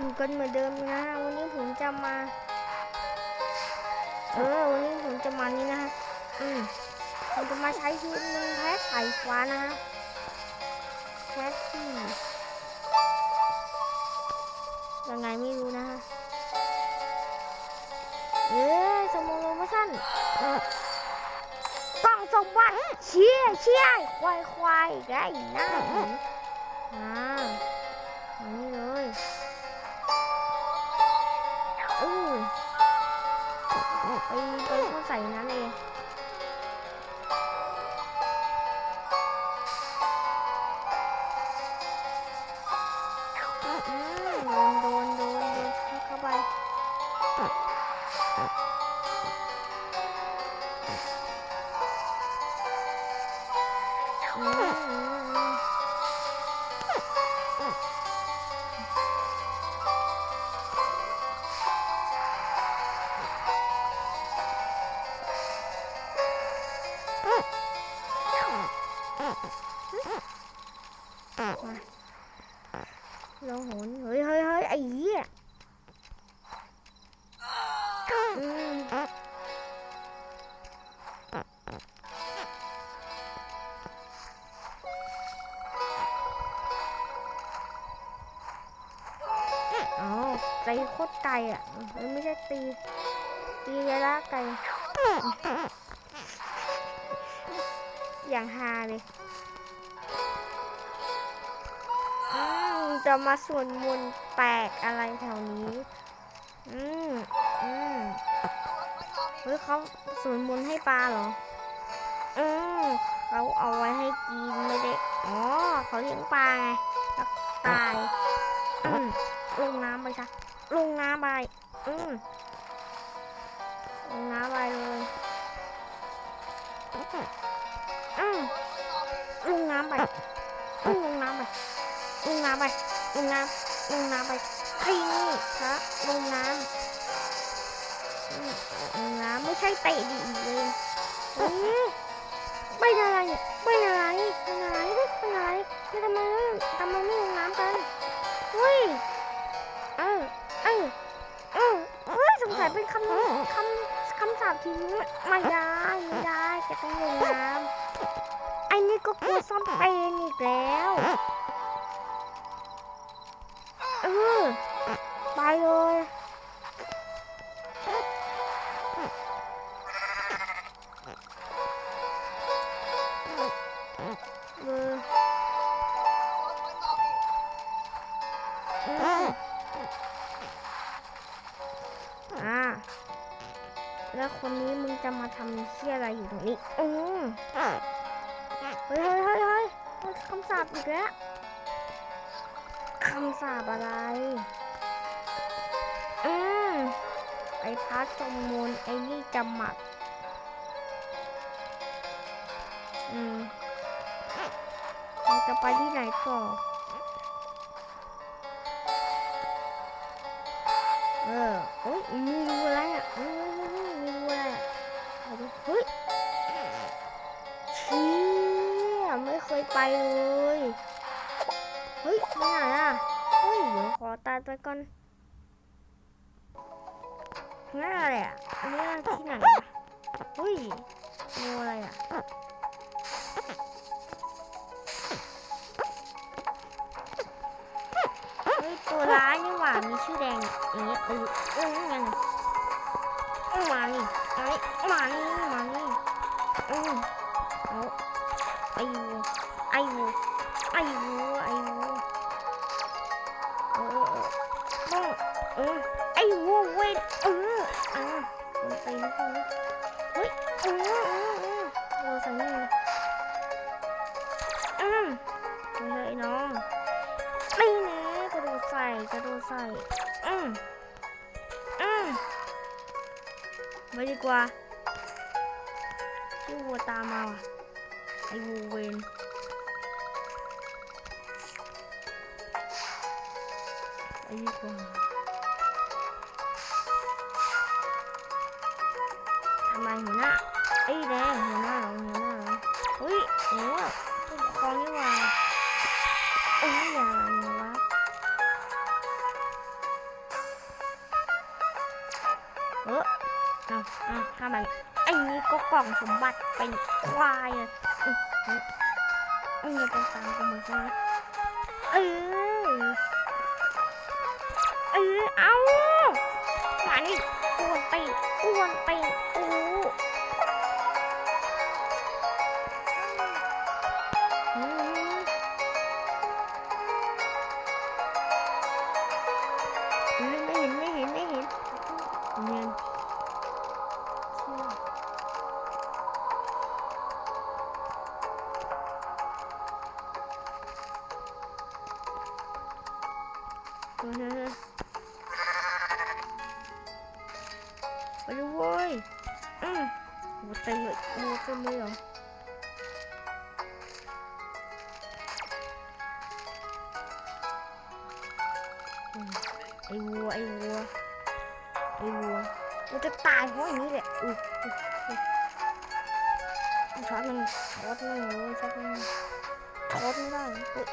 อยู่กันเหมือนเดิมนะฮะวันนี้ผมจะมา เออ วันนี้ผมจะมานี่นะฮะ อืมผมจะมาใช้ชีวิตหนึ่งแพ้สายฟ้านะฮะแพ้ที่ยังไงไม่รู้นะฮะ เออสมองลโมชั่นเออกล้องส่งบัตรเชี่ยเชี่ยควายควายไงหน้าห็นอ่า อืมอืมอืมเเอาใจโคตรไกลอะเฮ้ยไม่ใช่ตี ตีระยะไกลอย่างฮาเลยจะมาส่วดมนแปลกอะไรแถวนี้ อืมอืมเฮ้ยเขาส่วดมนให้ปลาเหรอ อืมเขาเอาไว้ให้กินไม่ได้ อ๋อเขาเลี้ยงปลาไงตาย อืมลงน้ำไปซะ ลงน้ำไป อืมลงน้ำไปเลยอืมลงน้ำไปอืมลงน้ำไปลงน้ำไปลงน้ำลงน้ำไปไอ้นี่ครับลงน้ำอืมลงน้ำไม่ใช่เตะดิเลยไม่อะไรไม่อะไรไม่อะไรไม่อะไรไม่ทำไมทำไมไม่ลงน้ำกันเฮ้ย ทีนี้ไม่ได้ไม่ได้จะต้องลงน้ำไอ้นี่ก็กลัวซ่อมเป็นอีกแล้ว แล้วคนนี้มึงจะมาทำเชี่ยอะไรอยู่ตรงนี้อืมเฮ้ยเฮ้ยเฮ้ยเฮ้ยเฮ้ยคำสาปอีกแล้วคำสาปอะไร อืมไอ้พัดจงมูลไอ้นี่จำหมัด อืมเราจะไปที่ไหนต่อเออโอ้ยมีรูอะไรอะ เอาดูเฮ้ยเชี่ยไม่เคยไปเลยเฮ้ยไม่ไหนอะเฮ้ยเดี๋ยวขอตัดไปก่อนนั่นอะไรอะอันนี้ที่ไหนอะเฮ้ยงูอะไรอะเฮ้ยตัวร้ายนี่หว่ามีชื่อแดงอย่างเงี้ยเออเออยังไง มานี่ไอมานี่มานี่อืมเอาไอ้วูไอ้วูไอ้วูไอ้วูเออเออเออไอ้วัวเวนเออเออมันไปนะคุณเฮ้ยเออเออเออวัวสังนี่อืมเฮ้ยน้องไม่นะกระโดดใส่กระโดดใส่อืม ไปดีกว่าที่วัวตามมาว่ะไอ้วัวเวนไปดีกว่าทำไมหัวหน้าไอ้แดงหัวหน้าเหรอหัวหน้าเหรอเฮ้ยโอ้ผู้ปกคองนี่ว่า กล่องสมบัติเป็นควายอะอืออืออือต้องตามกูเหมือนกันนเออเออเอามานี่กวนไปกวนไป ไปดูเว้ยอืมโหเต็มเลยโหเต็มเลยเหรอไอ้วัวไอ้วัวไอ้วัวมันจะตายเพราะอย่างนี้แหละอุ้ยอุ้ยอุ้ยช็อตมันช็อตไมันเลยช็อตไมันช็อตไม่ได้อุ้ย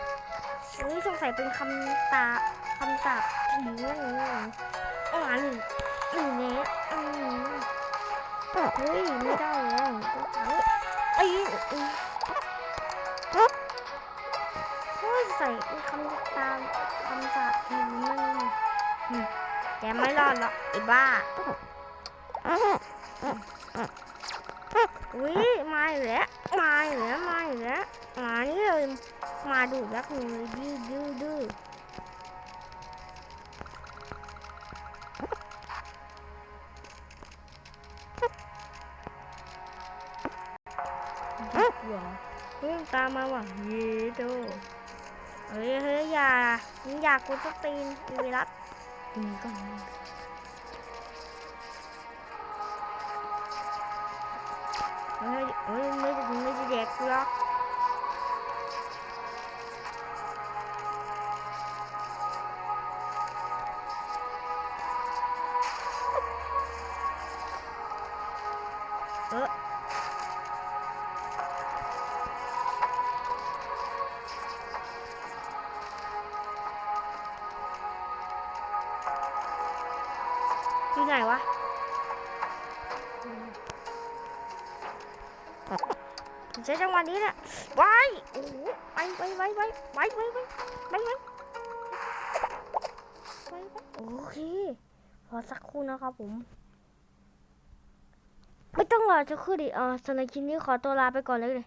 อุ้ยสงสัยเป็นคำตา คำสาปผีนั่นนี่อ่าหนึ่งหนึ่งเนี้ยอืมเฮ้ยไม่ได้แล้วเฮ้ยไอ้ยเอ้เฮ้ยใส่คำตามคำสาปผีนั่นนี่อืมแกไม่รอดหรอกไอ้บ้าอุ้ยมาอีกแล้วมาอีกแล้วมาอีกแล้วมานี่เลยมาดูรักหนูเลยดื้อดื้อดื้อดื้อ เฮ้ยตามมาว่ะเย้โดเฮ้ยเฮ้ยอย่าอย่ากกูจะตีนอีวิรัตนี่ก่อนเฮ้ยเฮ้ยไม่ได้ไม่จะแด็กหรอก ไหนวะใช้จังหวะนี้แหละไว้โอ้โหไปไปไปไปไปไปไปไปไปไปโอเครอสักครู่นะครับผม ไม่ต้องรอจะครู่ดิเออสำหรับคลิปนี้ขอตัวลาไปก่อนเลย